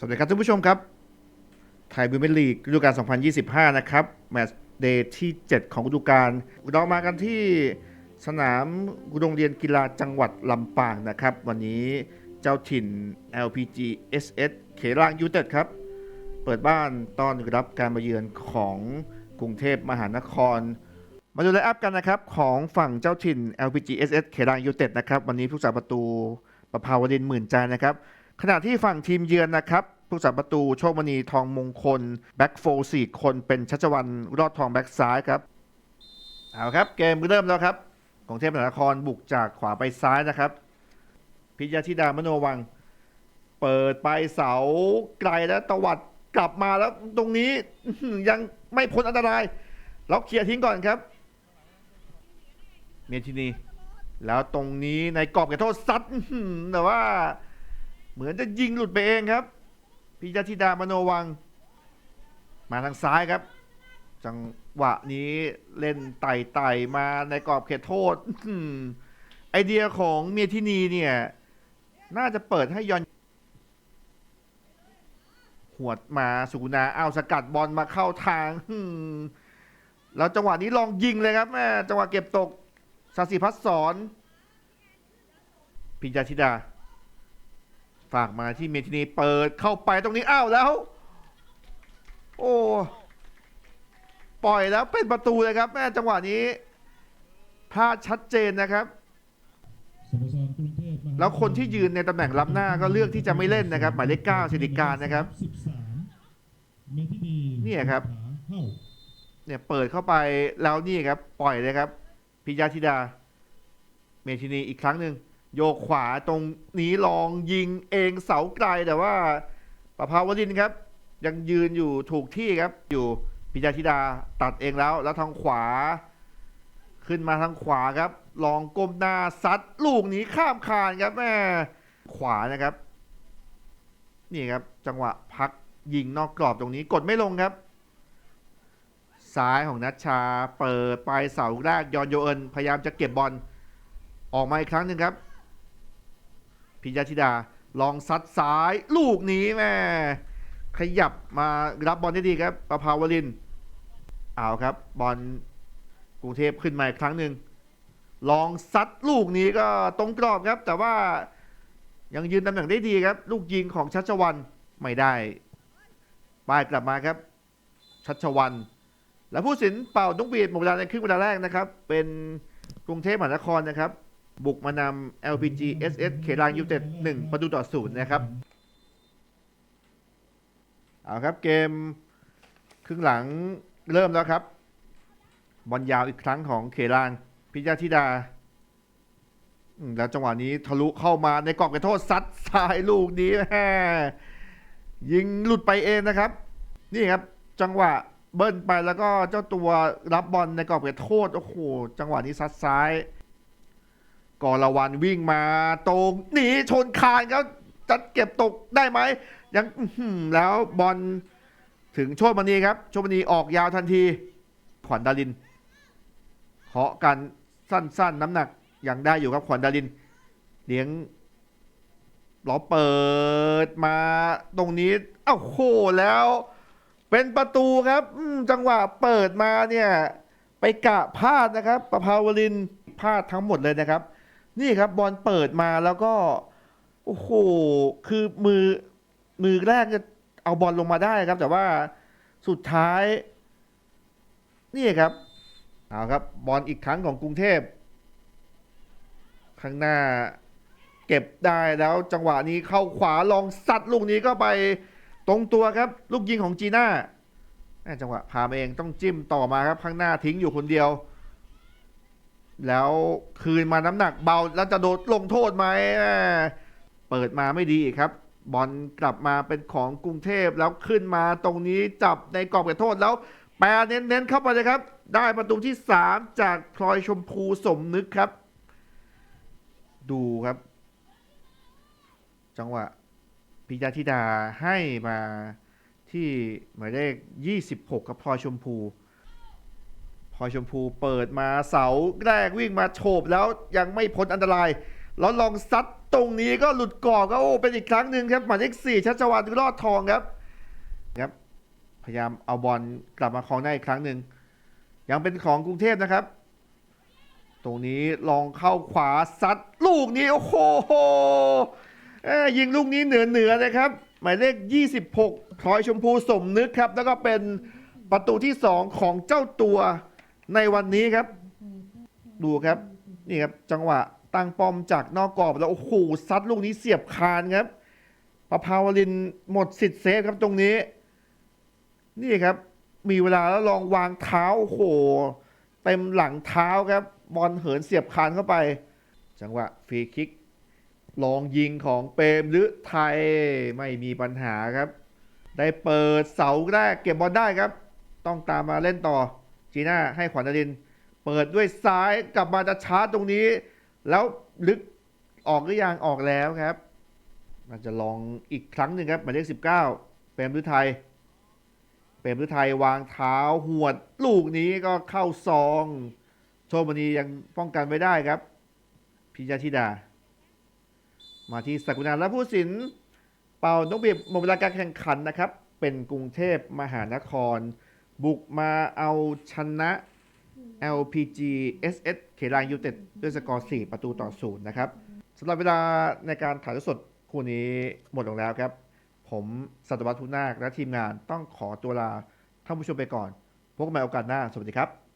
สวัสดีครับท่านผู้ชมครับ ไทยบิวเมลีกฤดูกาล 2025 นะครับ แมตช์เดย์ที่ 7 ของฤดูกาลเรามากันที่สนามโรงเรียนกีฬาจังหวัดลำปางนะครับ วันนี้เจ้าถิ่น LPG SS เขลางยูเต็ดครับ เปิดบ้านต้อนรับการมาเยือนของกรุงเทพมหานคร มาดูไลน์อัพกันนะครับ ของฝั่งเจ้าถิ่น LPG SS เขลางยูเต็ดนะครับ วันนี้ผู้สาประตูประภาวดินหมื่นใจนะครับ ขณะที่ฝั่งทีมเยือนนะครับผู้สัประตูโชคมณีทองมงคล แบ็กโฟสี่คนเป็นชัชวันรอดทองแบ็กซ้ายครับเอาครับ เกมเริ่มแล้วครับกรุงเทพมหานครบุกจากขวาไปซ้ายนะครับ พิยาธิดามโนวัง เปิดไปเสาไกลแล้วตวัดกลับมาแล้วตรงนี้ยังไม่พ้นอันตรายเราเคลียร์ทิ้งก่อนครับ เมทินี แล้วตรงนี้ในกรอบเขตโทษซัดแต่ว่า เหมือนจะยิงหลุดไปเองครับพิจธิดามโนวัง มาทางซ้ายครับ จังหวะนี้เล่นไต่ไต่มาในกรอบเขตโทษไอเดียของเมียทินีเนี่ย น่าจะเปิดให้ยอนหวดมาสุกุณาเอาสกัดบอลมาเข้าทางแล้วจังหวะนี้ลองยิงเลยครับแม่จังหวะเก็บตกสาสิพัฒน์สอนพิจาธิดา ฝากมาที่เมทินีเปิดเข้าไปตรงนี้อ้าวแล้ว โอ้ปล่อยแล้วเป็นประตูเลยครับแม่จังหวะนี้พลาดชัดเจนนะครับ แล้วคนที่ยืนในตำแหน่งล้ำหน้าก็เลือกที่จะไม่เล่นนะครับ หมายเลขเก้าสิริการนะครับเนี่ยครับเข้าเนี่ยเปิดเข้าไปแล้วนี่ครับ ปล่อยเลยครับพิยาธิดา เมทินีอีกครั้งหนึ่ง โยกขวาตรงนี้ลองยิงเองเสาไกลแต่ว่าประภาวดินครับ ยังยืนอยู่ถูกที่ครับ อยู่พิยาธิดาตัดเองแล้ว แล้วทางขวา ขึ้นมาทางขวาครับ ลองก้มหน้าซัดลูกนี้ข้ามคานครับแม่ขวานะครับ นี่ครับจังหวะพักยิงนอกกรอบตรงนี้กดไม่ลงครับ ซ้ายของนัชชา เปิดไปเสาแรกยอนโยเอินพยายามจะเก็บบอลออกมาอีกครั้งหนึ่งครับ พิยาธิดาลองซัดซ้ายลูกนี้แม่ขยับมารับบอลได้ดีครับประภาวลินเอาครับบอลกรุงเทพขึ้นมาอีกครั้งหนึ่งลองซัดลูกนี้ก็ตรงกรอบครับ แต่ว่ายังยืนตำแหน่งได้ดีครับ ลูกยิงของชัชวันไม่ได้ป้ายกลับมาครับ ชัชวัน และผู้สินเป่านุกบีดหมดเวลาในครึ่งเวลาแรกนะครับ เป็นกรุงเทพมหานครนะครับ บุกมานำ LPG SS เขลางยูเต็ดหนึ่งประตูต่อศูนย์นะครับ เอาครับเกมครึ่งหลังเริ่มแล้วครับ บอลยาวอีกครั้งของเขลางพิจาธิดาแล้วจังหวะนี้ทะลุเข้ามาในกรอบเขตโทษซัดซ้ายลูกนี้แม่ยิงหลุดไปเองนะครับ นี่ครับจังหวะเบิ้ลไปแล้วก็เจ้าตัวรับบอลในกรอบเขตโทษโอ้โหจังหวะนี้ซัดซ้าย กอลวันวิ่งมาตรงหนีชนคานเขาจะเก็บตกได้ไหมยังแล้วบอลถึงโชคมณีครับ โชคมณีออกยาวทันที ขวัญดารินเคาะกันสั้นๆ น้ำหนักยังได้อยู่ครับขวัญดารินเลี้ยงล้อเปิดมาตรงนี้อ้าวโหแล้ว เป็นประตูครับจังหวะเปิดมาเนี่ย ไปกะพลาดนะครับประภาวลินพลาดทั้งหมดเลยนะครับ นี่ครับบอลเปิดมาแล้วก็ โอ้โห คือมือมือแรกจะเอาบอลลงมาได้ครับ แต่ว่าสุดท้าย นี่ครับเอาครับ บอลอีกครั้งของกรุงเทพข้างหน้าเก็บได้แล้วจังหวะนี้เข้าขวาลองซัดลูกนี้ก็ไปตรงตัวครับ ลูกยิงของจีน่าแม่จังหวะพามาเองต้องจิ้มต่อมาครับข้างหน้าทิ้งอยู่คนเดียว แล้วคืนมาน้ำหนักเบาแล้วจะโดนลงโทษไหมเปิดมาไม่ดีครับ บอลกลับมาเป็นของกรุงเทพแล้วขึ้นมาตรงนี้จับในกรอบเขตโทษแล้ว แปรเน้นๆเข้าไปเลยครับ ได้ประตูที่ 3 จากพลอยชมพูสมนึกครับ ดูครับ จังหวะพิยาธิดาให้มาที่หมายเลข26 กับพลอยชมพู พอยชมพูเปิดมาเสาแรกวิ่งมาโฉบแล้วยังไม่พ้นอันตราย แล้วลองซัดตรงนี้ก็หลุดกรอบก็โอ้เป็นอีกครั้งหนึ่งครับหมายเลขสี่ชัชวานรอดทองครับครับ พยายามเอาบอลกลับมาครองได้อีกครั้งหนึ่งยังเป็นของกรุงเทพนะครับ ตรงนี้ลองเข้าขวาซัดลูกนี้โอ้โหเอ้ยยิงลูกนี้เหนือเหนือนะครับหมายเลข 26พลอยชมพูสมนึกครับ แล้วก็เป็นประตูที่ 2 ของเจ้าตัว ในวันนี้ครับ ดูครับ นี่ครับ จังหวะตั้งป้อมจากนอกกรอบแล้วโอ้โหซัดลูกนี้เสียบคานครับประภาวรินหมดสิทธิ์เซฟครับตรงนี้ นี่ครับ มีเวลาแล้วลองวางเท้าโอ้โหเต็มหลังเท้าครับ บอลเหินเสียบคานเข้าไป จังหวะฟรีคิก ลองยิงของเปรมหรือไทยไม่มีปัญหาครับ ได้เปิดเสาแรกเก็บบอลได้ครับ ต้องตามมาเล่นต่อ จีน่าให้ขวัญนริน เปิดด้วยซ้ายกลับมาจะชาร์จตรงนี้ แล้วลึกออกหรือยังออกแล้วครับ มันจะลองอีกครั้งหนึ่งครับหมายเลขสิบเก้าเปรมหรือไทยเปรมฤทัยวางเท้าหวด ลูกนี้ก็เข้าซอง โชคมณียังป้องกันไว้ได้ครับ พิยาธิดา มาที่สกุณาและผู้สิน เป่านกบีบหมดเวลาการแข่งขันนะครับ เป็นกรุงเทพมหานคร บุกมาเอาชนะ LPG SS เคลางยูเต็ดด้วยสกอร์ 4 ประตูต่อศูนย์นะครับสำหรับเวลาในการถ่ายทอดสดคู่นี้หมดลงแล้วครับ ผมสัตวัตทุนาคและทีมงานต้องขอตัวลาท่านผู้ชมไปก่อน พบกันใหม่โอกาสหน้า สวัสดีครับ